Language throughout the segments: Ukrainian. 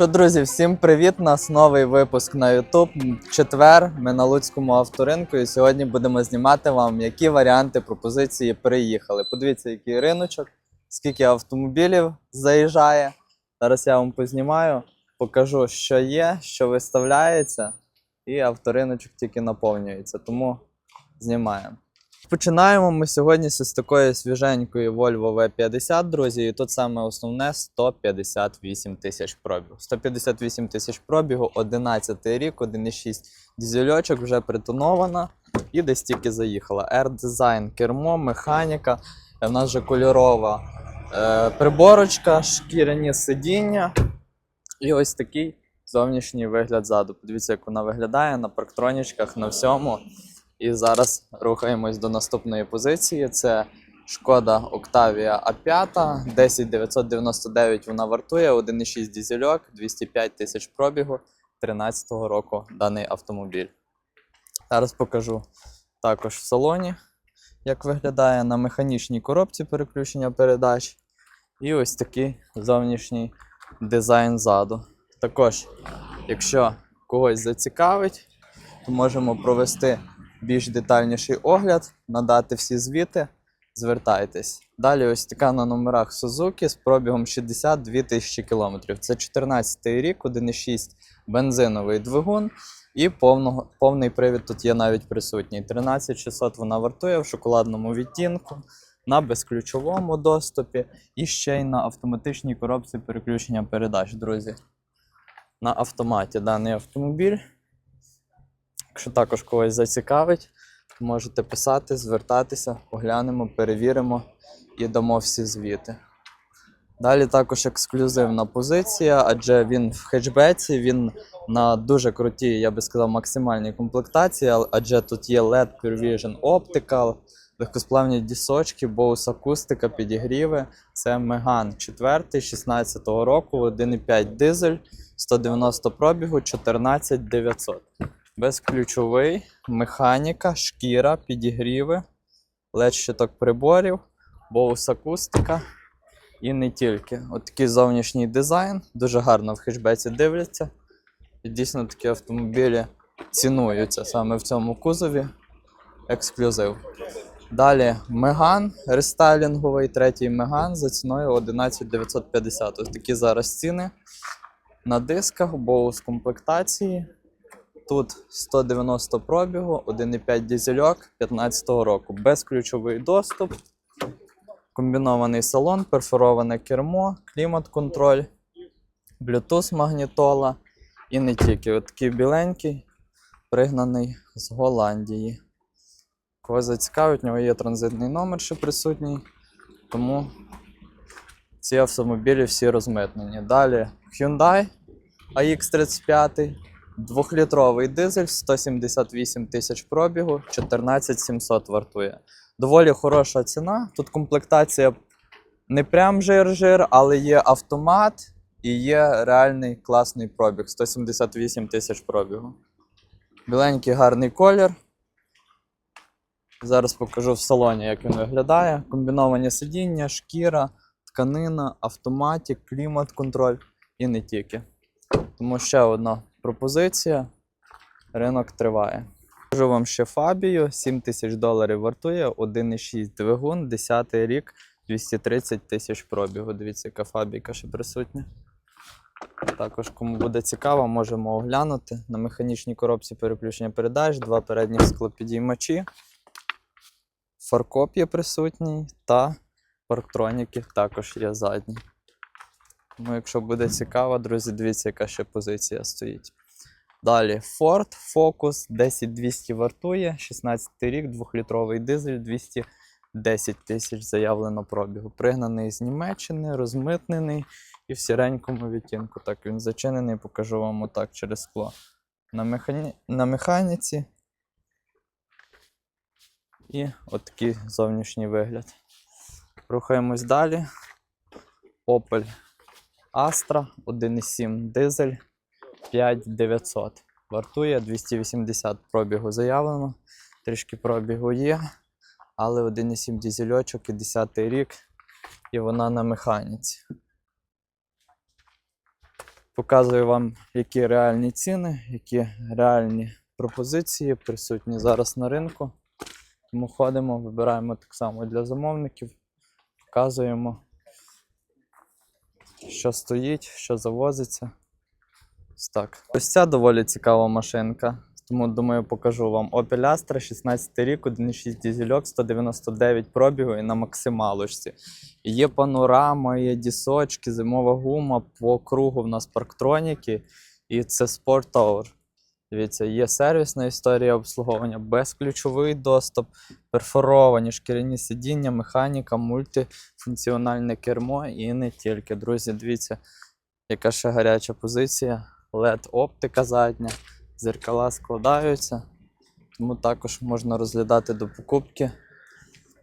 Що, друзі, всім привіт! Нас новий випуск на YouTube. Четвер. Ми на Луцькому авторинку, і сьогодні будемо знімати вам, які варіанти пропозиції приїхали. Подивіться, який риночок, скільки автомобілів заїжджає. Зараз я вам познімаю, покажу, що є, що виставляється, і авториночок тільки наповнюється. Тому знімаємо. Починаємо ми сьогодні з такої свіженької Volvo V50, друзі. І тут саме основне 158 тисяч пробігу. 158 тисяч пробігу, 11 рік, 1,6 дізельочок вже притонована і десь тільки заїхала. R-дизайн, кермо, механіка. е, В нас вже кольорова е, приборочка, шкіряні сидіння. І ось такий зовнішній вигляд ззаду. Подивіться, як вона виглядає на парктронічках, на всьому. І зараз рухаємось до наступної позиції. Це шкода Octavia A5, 10999 вона вартує, 1,6 дізельок, 205 тисяч пробігу, 13-го року даний автомобіль. Зараз покажу також в салоні, як виглядає на механічній коробці переключення передач. І ось такий зовнішній дизайн ззаду. Також, якщо когось зацікавить, то можемо провести більш детальніший огляд, надати всі звіти, звертайтесь. Далі ось така на номерах Suzuki з пробігом 62 тисячі кілометрів. Це 14 рік, 1,6 бензиновий двигун. І повного, повний привід тут є навіть присутній. 13600 вона вартує в шоколадному відтінку, на безключовому доступі і ще й на автоматичній коробці переключення передач, друзі. На автоматі даний автомобіль. Якщо також когось зацікавить, можете писати, звертатися, поглянемо, перевіримо і дамо всі звіти. Далі також ексклюзивна позиція, адже він в хетчбеці, він на дуже крутій, я би сказав, максимальній комплектації, адже тут є LED Pure Vision Optical, легкосплавні дісочки, Bose акустика, підігріви. Це Megane 4 16 року, 1,5 дизель, 190 пробігу, 14900. Безключовий, механіка, шкіра, підігріви, щиток приборів, Bose акустика і не тільки. От такий зовнішній дизайн, дуже гарно в хешбеці дивляться. І дійсно такі автомобілі цінуються саме в цьому кузові. Ексклюзив. Далі Меган рестайлінговий, третій Меган за ціною 11950. Ось такі зараз ціни на дисках, Bose комплектації. Тут 190 пробігу, 1,5 дізельок 15-го року. Безключовий доступ, комбінований салон, перфороване кермо, клімат-контроль, Bluetooth магнітола і не тільки. От такий біленький, пригнаний з Голландії. Кого зацікавить, в нього є транзитний номер ще присутній. Тому ці автомобілі всі розмитнені. Далі Hyundai AX35. Двохлітровий дизель, 178 тисяч пробігу, 14700 вартує. Доволі хороша ціна. Тут комплектація не прям жир-жир, але є автомат і є реальний класний пробіг 178 тисяч пробігу. Біленький гарний колір. Зараз покажу в салоні, як він виглядає. Комбіновані сидіння, шкіра, тканина, автоматик, клімат-контроль і не тільки. Тому ще одна пропозиція. Ринок триває. Покажу вам ще Фабію, 7 тисяч доларів вартує, 1,6 двигун, 10 рік, 230 тисяч пробігу. Дивіться, яка фабіка ще присутня. Також, кому буде цікаво, можемо оглянути. На механічній коробці переключення передач, два передні склопідіймачі, фаркоп є присутній та парктроніки також є задні. Тому, якщо буде цікаво, друзі, дивіться, яка ще позиція стоїть. Далі Ford Focus 10200 вартує, 16 рік, 2-літровий дизель, 210 тисяч заявлено пробігу. Пригнаний з Німеччини, розмитнений і в сіренькому відтінку. Так, він зачинений, покажу вам отак через скло. На, механі... на механіці. І отакий зовнішній вигляд. Рухаємось далі. Opel Astra 1,7 дизель 5900. Вартує 280 пробігу заявлено. Трішки пробігу є. але 1,7 дізельочок і 10 рік, і вона на механіці. Показую вам, які реальні ціни, які реальні пропозиції присутні зараз на ринку. Тому ходимо, вибираємо так само для замовників, показуємо, що стоїть, що завозиться. Ось так. Ось ця доволі цікава машинка. Тому думаю, покажу вам Opel Astra, 16 рік, 1,6 дізельок, 199 пробігу і на максималочці. Є панорама, є дісочки, зимова гума, по кругу в нас парктроніки, і це Sport Tower. Дивіться, є сервісна історія обслуговування, безключовий доступ, перфоровані шкіряні сидіння, механіка, мультифункціональне кермо і не тільки. Друзі, дивіться, яка ще гаряча позиція. LED оптика задня, зеркала складаються, тому також можна розглядати до покупки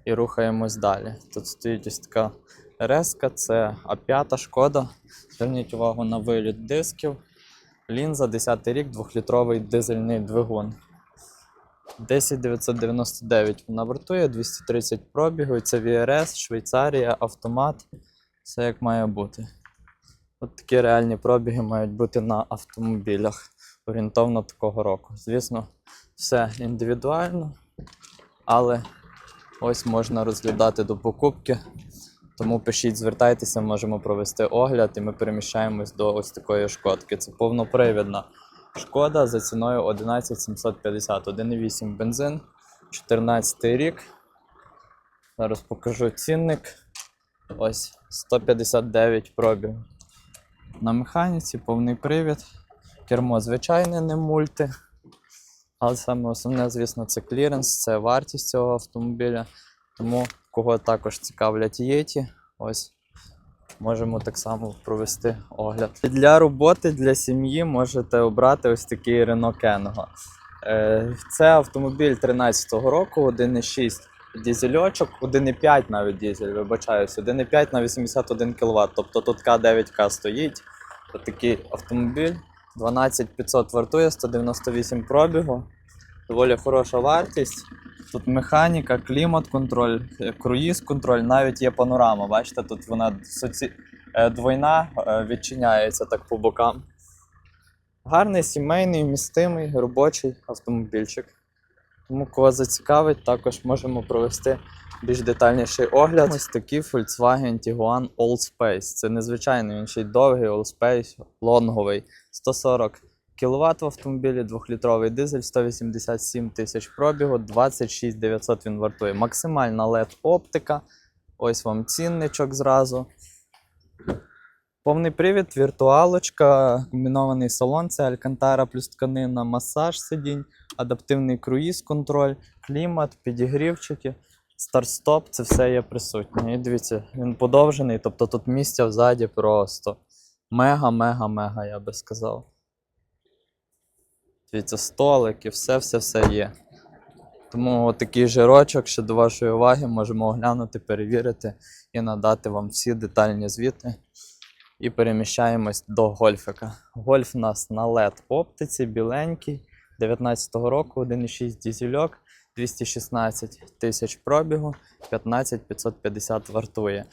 і рухаємось далі. Тут стоїть ось така резка, це А5 шкода. Зверніть увагу на виліт дисків. Лінза 10 рік, 2-літровий дизельний двигун. 10999 вона вартує, 230 пробігу. Це VRS, Швейцарія, автомат. Все як має бути. От такі реальні пробіги мають бути на автомобілях орієнтовно такого року. Звісно, все індивідуально, але ось можна розглядати до покупки. Тому пишіть, звертайтеся, можемо провести огляд, і ми переміщаємось до ось такої шкодки. Це повнопривідна шкода за ціною 11750. 1,8 бензин, 14 рік. Зараз покажу цінник. Ось 159 пробіг. На механіці повний привід. Кермо звичайне, не мульти. Але саме основне, звісно, це кліренс, це вартість цього автомобіля. Тому кого також цікавлять єті, ось можемо так само провести огляд. Для роботи, для сім'ї можете обрати ось такий Renault. Е, Це автомобіль 13-го року, 1,6 дізельочок, 1,5 навіть дізель, вибачаюсь, 1,5 на 81 кВт. Тобто тут К9К стоїть. Ось такий автомобіль. 12500 вартує, 198 пробігу. Доволі хороша вартість. Тут механіка, клімат-контроль, е, круїз-контроль, навіть є панорама. Бачите, тут вона соці... е, двойна е, відчиняється так по бокам. Гарний сімейний, вмістимий, робочий автомобільчик. Тому кого зацікавить, також можемо провести більш детальніший огляд. Ось такий Volkswagen Tiguan All Space. Це незвичайний, він ще й довгий All Space, лонговий. 140 кВт в автомобілі, 2-літровий дизель, 187 тисяч пробігу, 26 900 він вартує. Максимальна LED оптика. Ось вам цінничок зразу. Повний привід, віртуалочка, комбінований салон, це Алькантара плюс тканина, масаж сидінь, адаптивний круїз-контроль, клімат, підігрівчики, старт-стоп, це все є присутнє. І дивіться, він подовжений, тобто тут місця взаді просто мега-мега-мега, я би сказав. Дивіться, столики, все-все-все є. Тому такий жирочок ще до вашої уваги можемо оглянути, перевірити і надати вам всі детальні звіти. І переміщаємось до гольфика. Гольф у нас на LED оптиці, біленький, 19-го року, 1,6 дізельок, 216 тисяч пробігу, 15 550 вартує.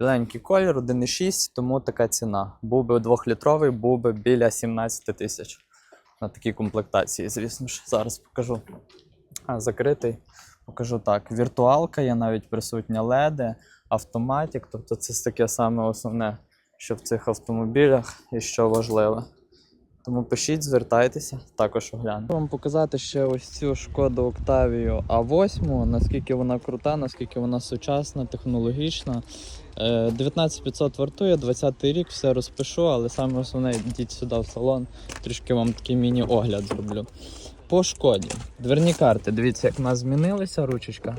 Біленький колір, 1,6, тому така ціна. Був би 2-літровий, був би біля 17 тисяч. На такій комплектації, звісно ж, зараз покажу. А, закритий. Покажу так. Віртуалка є навіть присутня LED, автоматик, тобто це таке саме основне що в цих автомобілях і що важливе. Тому пишіть, звертайтеся, також огляну. Вам показати ще ось цю шкоду Октавію А8, наскільки вона крута, наскільки вона сучасна, технологічна. Е, 19500 вартує, 20 рік, все розпишу, але саме основне йдіть сюди в салон, трішки вам такий міні-огляд зроблю. По шкоді. Дверні карти, дивіться, як в нас змінилися ручечка.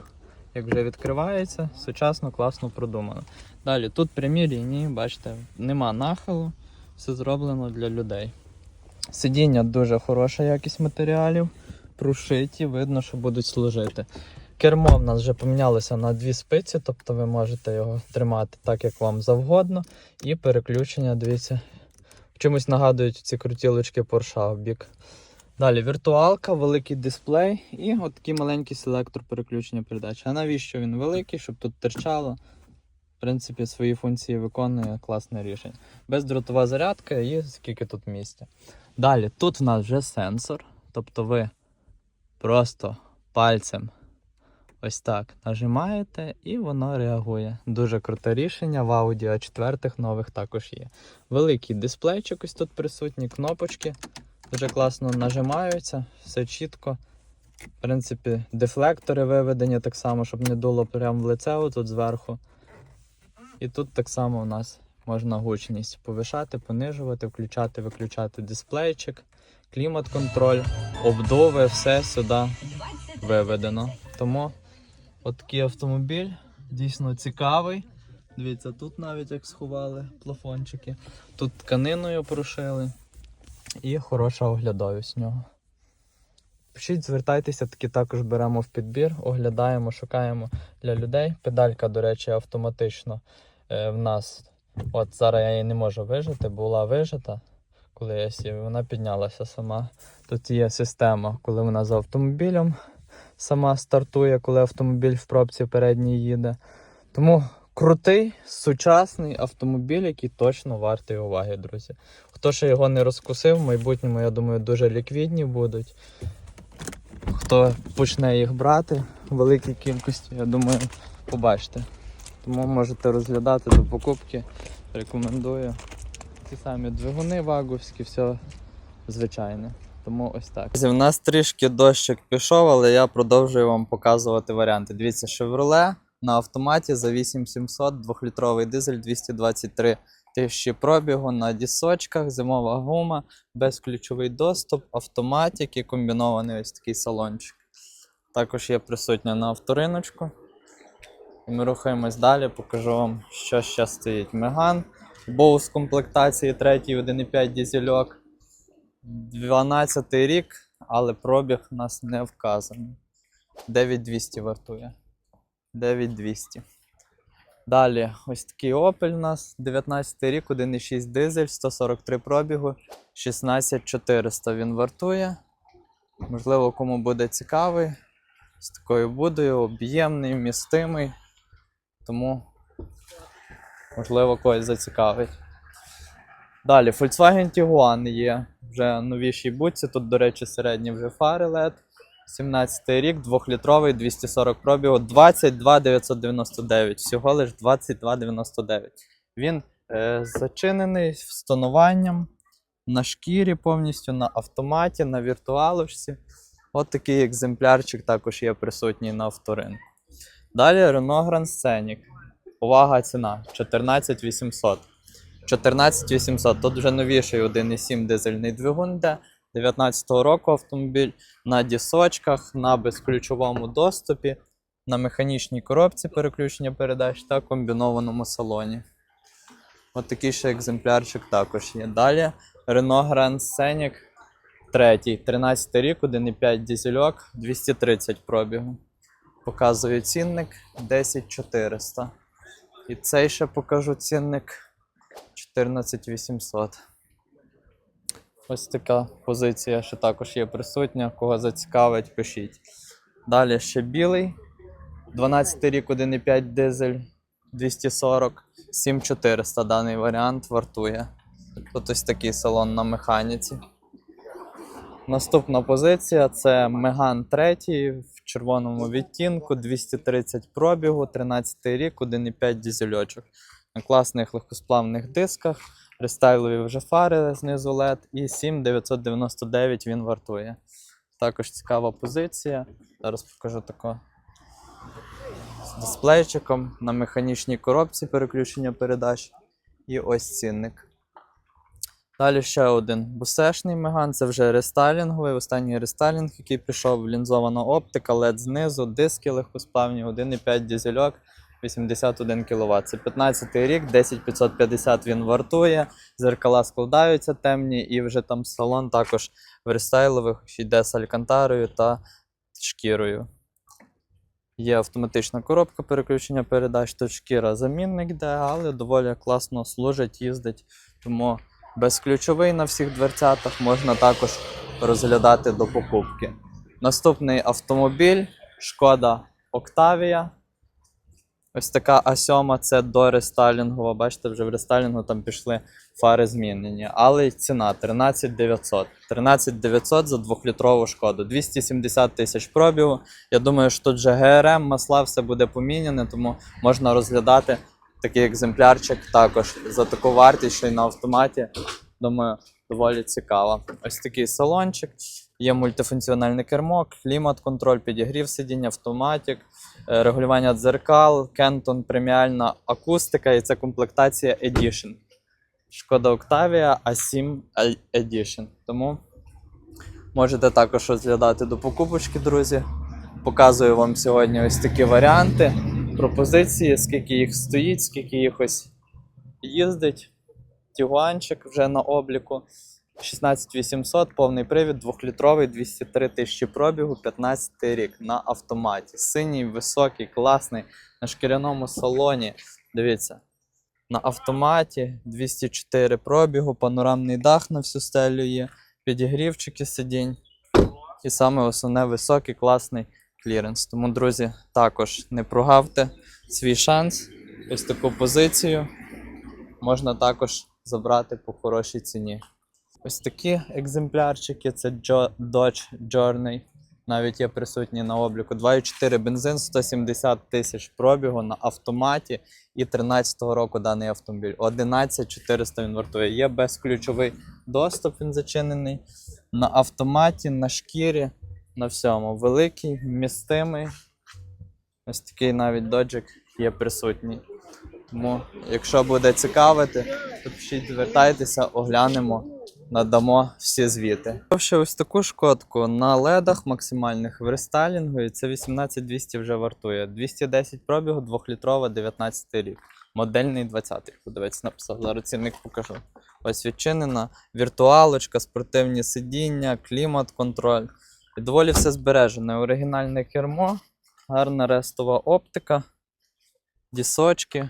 Як вже відкривається, сучасно, класно продумано. Далі тут прямі лінії, бачите, нема нахилу, все зроблено для людей. Сидіння дуже хороша якість матеріалів, прушиті, видно, що будуть служити. Кермо в нас вже помінялося на дві спиці, тобто ви можете його тримати так, як вам завгодно. І переключення, дивіться, чимось нагадують ці крутілочки Porsche в бік Далі віртуалка, великий дисплей і от такий маленький селектор переключення передач. А навіщо він великий, щоб тут терчало? В принципі, свої функції виконує класне рішення. Бездротова зарядка і скільки тут місця. Далі, тут в нас вже сенсор. Тобто ви просто пальцем ось так нажимаєте і воно реагує. Дуже круте рішення. В Audi a 4 нових також є. Великий дисплейчик ось тут присутні, кнопочки. Дуже класно нажимаються, все чітко. В принципі, дефлектори виведені так само, щоб не дуло прямо в лице тут зверху. І тут так само у нас можна гучність повишати, понижувати, включати, виключати дисплейчик, клімат-контроль, обдови, все сюди виведено. Тому от такий автомобіль дійсно цікавий. Дивіться, тут навіть як сховали плафончики. Тут тканиною прошили. І хороша оглядовість нього. Пишіть, звертайтеся, таки також беремо в підбір, оглядаємо, шукаємо для людей. Педалька, до речі, автоматично е, в нас. От зараз я її не можу вижити, була вижита, коли я сів, вона піднялася сама. Тут є система, коли вона за автомобілем сама стартує, коли автомобіль в пробці передній їде. Тому крутий, сучасний автомобіль, який точно вартий уваги, друзі. Хто ще його не розкусив, в майбутньому, я думаю, дуже ліквідні будуть. Хто почне їх брати в великій кількості, я думаю, побачите. Тому можете розглядати до покупки. Рекомендую. Ті самі двигуни ваговські, все звичайне. Тому ось так. У нас трішки дощик пішов, але я продовжую вам показувати варіанти. Дивіться, Chevrolet на автоматі за 8700, 2-літровий дизель 223 тисячі пробігу на дісочках, зимова гума, безключовий доступ, автоматик і комбінований ось такий салончик. Також є присутня на авториночку. І ми рухаємось далі, покажу вам, що ще стоїть. Меган, боус комплектації 3 1,5 дізельок. 12 рік, але пробіг у нас не вказаний. 9200 вартує. 9200. Далі, ось такий Opel у нас 19 рік, 1,6 дизель, 143 пробігу, 16400 він вартує. Можливо, кому буде цікавий. З такою будою, об'ємний, містимий. Тому, можливо, когось зацікавить. Далі, Volkswagen Tiguan є вже новішій будці. Тут, до речі, середні вже фари LED. 17 рік, 2-літровий, 240 пробігу, 22 999. Всього лиш 22 99. Він е, зачинений з тонуванням на шкірі повністю, на автоматі, на віртуалочці. От такий екземплярчик також є присутній на авторинку. Далі Renault Grand Scenic. Увага, ціна 14 800. 14 800. Тут вже новіший 1,7 дизельний двигун йде. 19-го року автомобіль на дісочках, на безключовому доступі, на механічній коробці переключення передач та комбінованому салоні. От такий ще екземплярчик також є. Далі Renault Grand Scenic 3, 13 рік, 1,5 дізельок, 230 пробігу. Показую цінник 10400. І цей ще покажу цінник 14800. Ось така позиція ще також є присутня. Кого зацікавить, пишіть. Далі ще білий. 12 рік, 1,5 дизель 240, 7400 даний варіант вартує. Тут ось такий салон на механіці. Наступна позиція це Меган 3 в червоному відтінку, 230 пробігу, 13 рік, 1,5 дізельочок. На класних легкосплавних дисках, рестайлові вже фари знизу LED і 7999 він вартує. Також цікава позиція. Зараз покажу тако з дисплейчиком на механічній коробці переключення передач. І ось цінник. Далі ще один бусешний меган, це вже рестайлінговий. Останній рестайлінг, який пішов, лінзована оптика, LED знизу, диски легкосплавні, 1,5 дізельок, 81 кВт. Це 15 рік, 10550 він вартує. Зеркала складаються темні, і вже там салон також в рестайлових йде з алькантарою та шкірою. Є автоматична коробка переключення передач, тут шкіра замінник йде, але доволі класно служить, їздить. Тому безключовий на всіх дверцятах можна також розглядати до покупки. Наступний автомобіль Шкода Октавія. Ось така А7 це до рестайлінгова. Бачите, вже в рестайлінгу там пішли фари змінені. Але ціна 13 900. 13 900 за 2-літрову шкоду. 270 тисяч пробігу. Я думаю, що тут же ГРМ, масла, все буде поміняне, тому можна розглядати такий екземплярчик також за таку вартість, що й на автоматі. Думаю, доволі цікаво. Ось такий салончик. Є мультифункціональне кермо, клімат-контроль, підігрів сидіння, автоматик, е, регулювання дзеркал, Кентон преміальна акустика і це комплектація Edition. Шкода Octavia A7 Edition. Тому можете також розглядати до покупочки, друзі. Показую вам сьогодні ось такі варіанти, пропозиції, скільки їх стоїть, скільки їх ось їздить. Тігуанчик вже на обліку. 16800, повний привід, 2-літровий, 203 тисячі пробігу, 15 рік на автоматі. Синій, високий, класний, на шкіряному салоні. Дивіться, на автоматі 204 пробігу, панорамний дах на всю стелю є, підігрівчики сидінь. І саме основне високий, класний кліренс. Тому, друзі, також не прогавте свій шанс. Ось таку позицію можна також забрати по хорошій ціні. Ось такі екземплярчики це Dodge Journey. Навіть є присутні на обліку. 2,4 бензин, 170 тисяч пробігу на автоматі і 13-го року даний автомобіль. 11400 він вартує. Є безключовий доступ, він зачинений. На автоматі, на шкірі, на всьому. Великий, вмістимий. Ось такий навіть доджик є присутній. Тому, якщо буде цікавити, то пишіть, звертайтеся, оглянемо, надамо всі звіти. Ще ось таку шкодку на ледах максимальних в рестайлінгу, це 18200 вже вартує. 210 пробігу, 2-літрова, 19 рік. Модельний 20-й. Подивіться, написав, зараз цінник покажу. Ось відчинена, віртуалочка, спортивні сидіння, клімат-контроль. І доволі все збережене. Оригінальне кермо, гарна рестова оптика, дісочки,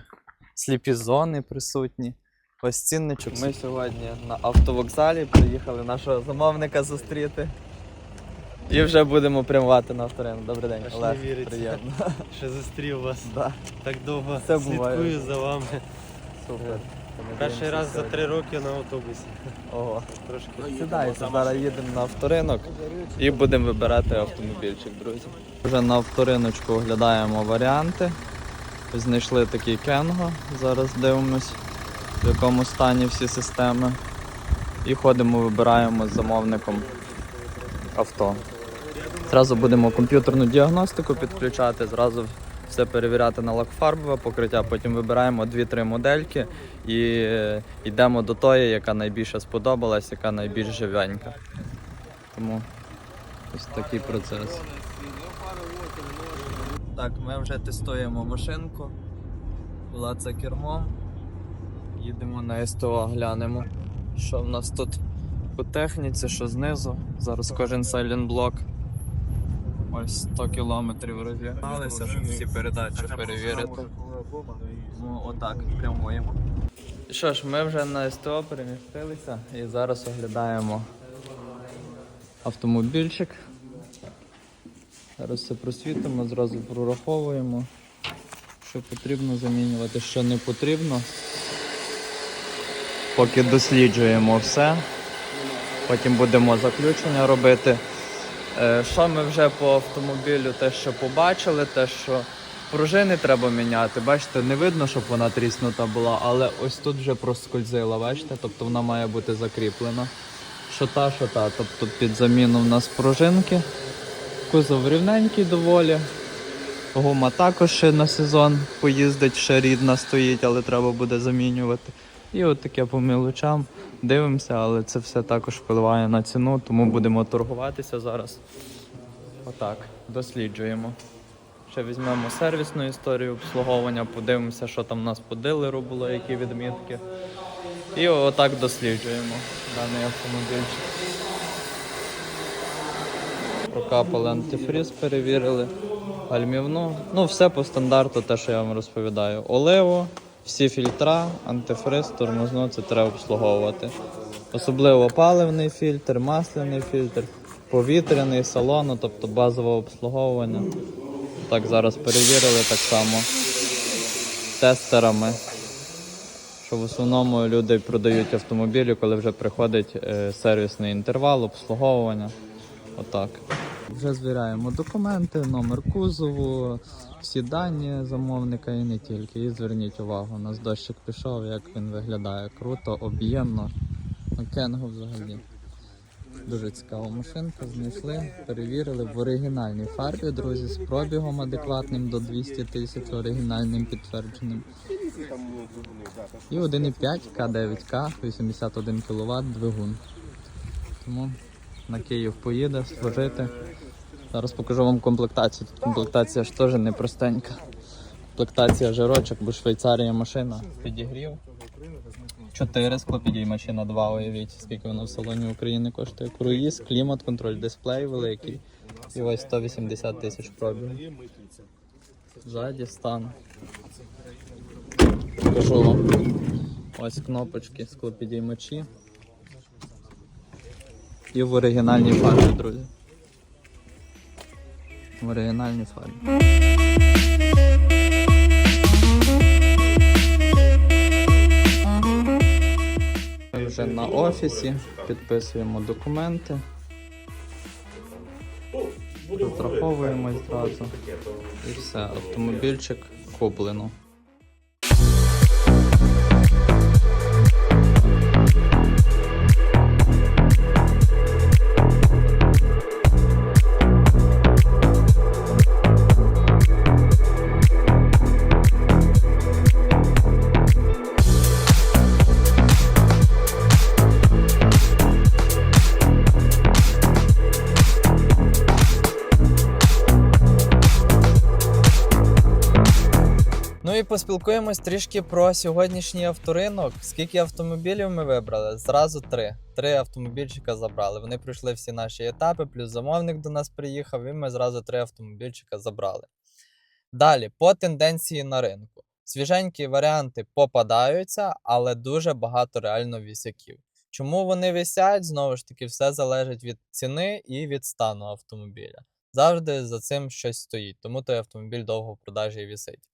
сліпі зони присутні. Ось цінничок. Ми сьогодні на автовокзалі приїхали нашого замовника зустріти. І вже будемо прямувати на авторинок. Добрий день, Аж не Олег. віриться. Приємно. Що зустрів вас. Да, Так довго Це буває. слідкую за вами. супер. Перший раз за три роки на автобусі. Ого. Трошки. Сідайте, зараз їдемо на авторинок і будемо вибирати автомобільчик, друзі. Вже на авториночку оглядаємо варіанти. Знайшли такий Кенго. Зараз дивимось, в якому стані всі системи. І ходимо, вибираємо з замовником авто. Зразу будемо комп'ютерну діагностику підключати, зразу все перевіряти на лакфарбове покриття, потім вибираємо 2-3 модельки і е, йдемо до тої, яка найбільше сподобалась, яка найбільш живенька. Тому ось такий процес. Так, ми вже тестуємо машинку. Була це кермом. Їдемо на СТО, глянемо, що в нас тут по техніці, що знизу. Зараз кожен сайлент блок. Ось 100 кілометрів розігналися, щоб всі передачі перевірити. Ну, отак, прямуємо. Що ж, ми вже на СТО перемістилися і зараз оглядаємо автомобільчик. Зараз все просвітимо, зразу прораховуємо, що потрібно замінювати, що не потрібно. Поки досліджуємо все. Потім будемо заключення робити. Е, Що ми вже по автомобілю, те, що побачили, те, що пружини треба міняти. Бачите, не видно, щоб вона тріснута була, але ось тут вже проскользила, бачите? Тобто вона має бути закріплена. Що та, що та. Тобто під заміну в нас пружинки. Кузов рівненький доволі. Гума також ще на сезон поїздить, ще рідна стоїть, але треба буде замінювати. І от таке по мілочам. Дивимося, але це все також впливає на ціну, тому будемо торгуватися зараз. Отак, досліджуємо. Ще візьмемо сервісну історію обслуговування, подивимося, що там у нас по дилеру було, які відмітки. І отак досліджуємо даний автомобільчик. Прокапали антифріз, перевірили, гальмівну. Ну, все по стандарту, те, що я вам розповідаю. Оливу, Всі фільтра, антифриз, тормозну це треба обслуговувати. Особливо паливний фільтр, масляний фільтр, повітряний, салону, тобто базове обслуговування. Так, зараз перевірили так само тестерами. Що в основному люди продають автомобілі, коли вже приходить е, сервісний інтервал, обслуговування. Отак. Вже звіряємо документи, номер кузову, всі дані замовника і не тільки. І зверніть увагу, у нас дощик пішов, як він виглядає. Круто, об'ємно. Кенгу взагалі. Дуже цікава машинка, знайшли, перевірили в оригінальній фарбі, друзі, з пробігом адекватним до 200 тисяч, оригінальним підтвердженим. І 1,5 К9К, 81 кВт двигун. Тому на Київ поїде служити. Зараз покажу вам комплектацію. Тут комплектація ж теж непростенька. Комплектація жирочок, бо Швейцарія машина. Підігрів. 4 склопідіймачі на 2, уявіть, скільки воно в салоні України коштує. Круїз, клімат, контроль, дисплей великий. І ось 180 тисяч пробігу. Ззаді стан. Покажу вам. Ось кнопочки, склопідіймачі. І в оригінальній фарбі, друзі. В оригінальній фарбі. Ми вже на офісі, підписуємо документи. розраховуємо зразу. І все, автомобільчик куплено. Ну і поспілкуємось трішки про сьогоднішній авторинок. Скільки автомобілів ми вибрали? Зразу три. Три автомобільчика забрали. Вони пройшли всі наші етапи, плюс замовник до нас приїхав, і ми зразу три автомобільчика забрали. Далі, по тенденції на ринку. Свіженькі варіанти попадаються, але дуже багато реально вісяків. Чому вони висять? Знову ж таки, все залежить від ціни і від стану автомобіля. Завжди за цим щось стоїть, тому той автомобіль довго в продажі і висить.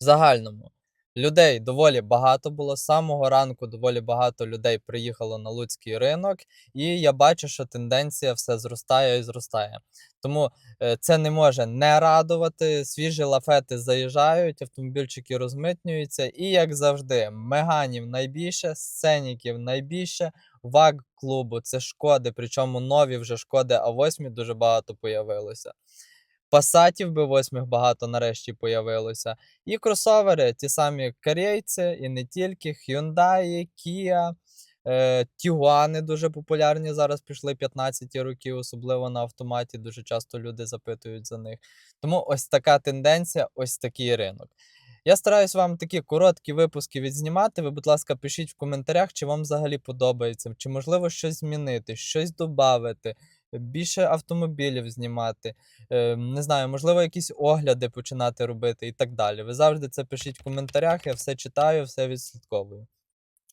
В загальному людей доволі багато було. З самого ранку доволі багато людей приїхало на луцький ринок, і я бачу, що тенденція все зростає і зростає. Тому е, це не може не радувати. Свіжі лафети заїжджають, автомобільчики розмитнюються, і як завжди, меганів найбільше, сценіків найбільше. ВАГ клубу це шкоди, причому нові вже шкоди А8 дуже багато появилося. Пасатів B8 багато нарешті появилося. І кросовери, ті самі корейці, і не тільки, Hyundai, Kia, е, Тігуани дуже популярні зараз пішли 15 роки, особливо на автоматі. Дуже часто люди запитують за них. Тому ось така тенденція, ось такий ринок. Я стараюсь вам такі короткі випуски відзнімати. Ви, будь ласка, пишіть в коментарях, чи вам взагалі подобається, чи можливо щось змінити, щось додати, більше автомобілів знімати. Е, не знаю, можливо, якісь огляди починати робити і так далі. Ви завжди це пишіть в коментарях, я все читаю, все відслідковую.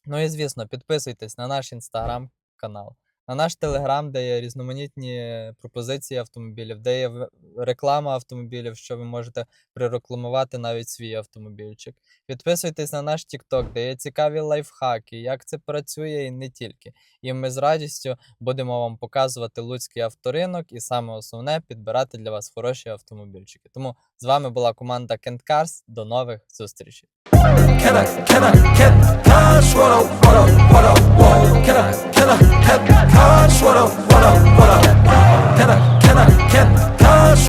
Ну і звісно, підписуйтесь на наш інстаграм канал, на наш телеграм, де є різноманітні пропозиції автомобілів, де є реклама автомобілів, що ви можете прирекламувати навіть свій автомобільчик. Підписуйтесь на наш TikTok, де є цікаві лайфхаки, як це працює і не тільки. І ми з радістю будемо вам показувати луцький авторинок і саме основне підбирати для вас хороші автомобільчики. Тому з вами була команда Kent Cars. До нових зустрічей. Can I, can I, can God's what I, what I, what I want? Can I, can I, can God's what I, what I, Can I want? Can I, can I, can God's